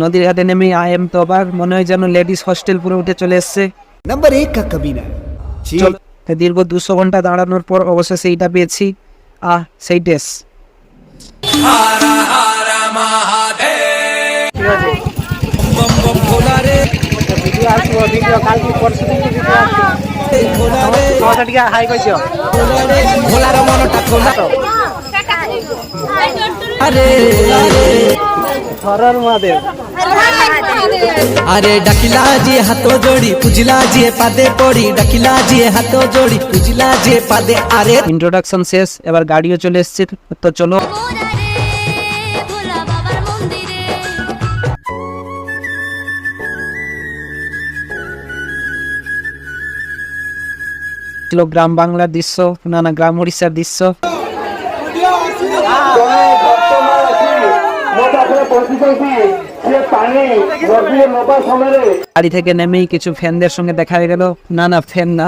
নদীর ঘাটে নেমে আই এম তোবার মনে হয় যেন লেডিস হোস্টেল পুরো উঠে চলে এসছে। নাম্বার এক কা দীর্ঘ দুশো ঘণ্টা দাঁড়ানোর পর অবশেষে এইটা পেয়েছি। আহ সেই ড্রেস ভিডিও আসব ভিডিও কালকে পরশু দিন ভিডিও আসব? তোমার ଟିକେ হাই কইছ। খোলার মনটা খোলা তো। আরে হরর মহাদেব। আরে ডাকিলা যে হাত যোড়ি পুজিলা যে পাদে পড়ি ডাকিলা যে হাত যোড়ি পুজিলা যে পাদে। আরে। ইন্ট্রোডাকশন শেষ এবার গাড়িও চলে এসছে তো চলো। ছিল গ্রাম বাংলার দৃশ্য নানা গ্রাম উড়িষ্যার দৃশ্য। গাড়ি থেকে নেমেই কিছু ফ্যানদের সঙ্গে দেখা গেল। না না ফ্যান না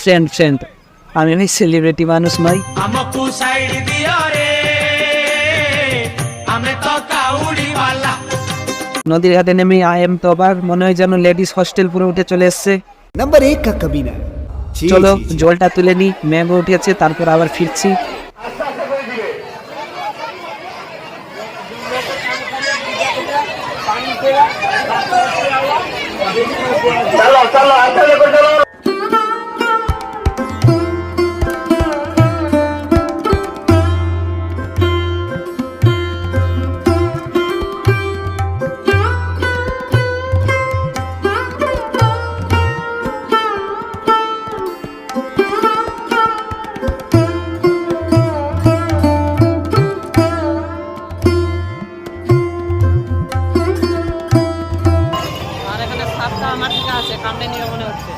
ফ্রেন্ড ফ্রেন্ড আমি ওই সেলিব্রিটি মানুষ নই নদীর ঘাটে নেমে আই এম তো আবার মনে হয় যেন লেডিস হস্টেল পুরো উঠে চলে এসছে। নাম্বার এক কাকা বিনা চলো। জলটা তুলে নি ম্যাগো উঠেছে তারপর আবার ফিরছি আর আমার আছে, কামড়ে নিয়ে মনে হচ্ছে।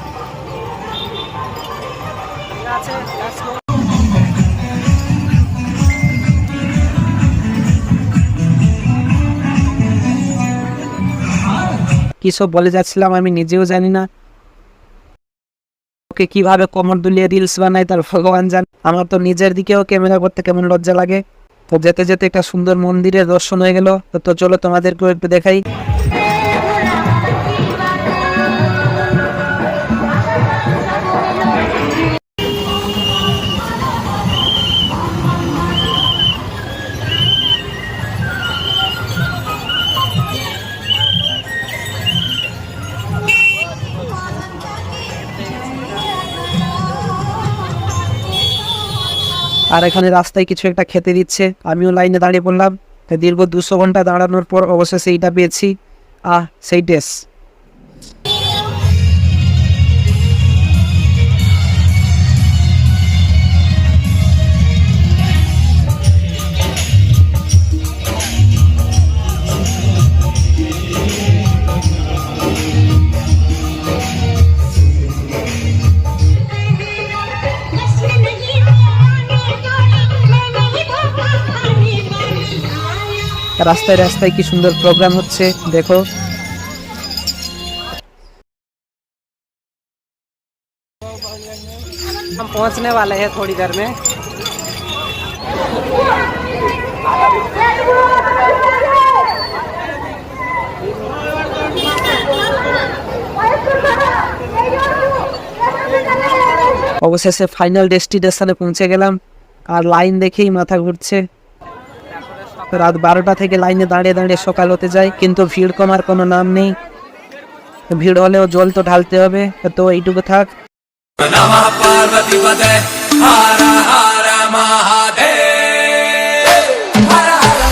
সব বলে যাচ্ছিলাম আমি নিজেও জানি না। ওকে কীভাবে কোমর দুলিয়ে রিলস বানায় তার ভগবান জান। আমার তো নিজের দিকেও ক্যামেরা করতে কেমন লজ্জা লাগে। তো যেতে যেতে একটা সুন্দর মন্দিরের দর্শন হয়ে গেল। তো চলো তোমাদেরকেও একটু দেখাই। আর এখানে রাস্তায় কিছু একটা খেতে দিচ্ছে। আমিও লাইনে দাঁড়িয়ে পড়লাম। দীর্ঘ দুশো ঘণ্টা দাঁড়ানোর পর অবশ্যই সেইটা পেয়েছি। আহ, সেই ড্রেস রাস্তায় রাস্তায় কি সুন্দর প্রোগ্রাম হচ্ছে দেখো हम पहुंचने वाले हैं थोड़ी देर में অবশেষে ফাইনাল ডেস্টিনেশনে পৌঁছে গেলাম আর লাইন দেখেই মাথা ঘুরছে রাত বারোটা থেকে লাইনে দাঁড়িয়ে দাঁড়িয়ে সকাল হতে যায়, কিন্তু ভিড় কমার কোনো নাম নেই। ভিড় হলেও জল তো ঢালতে হবে, তো এইটুকু থাক। నమ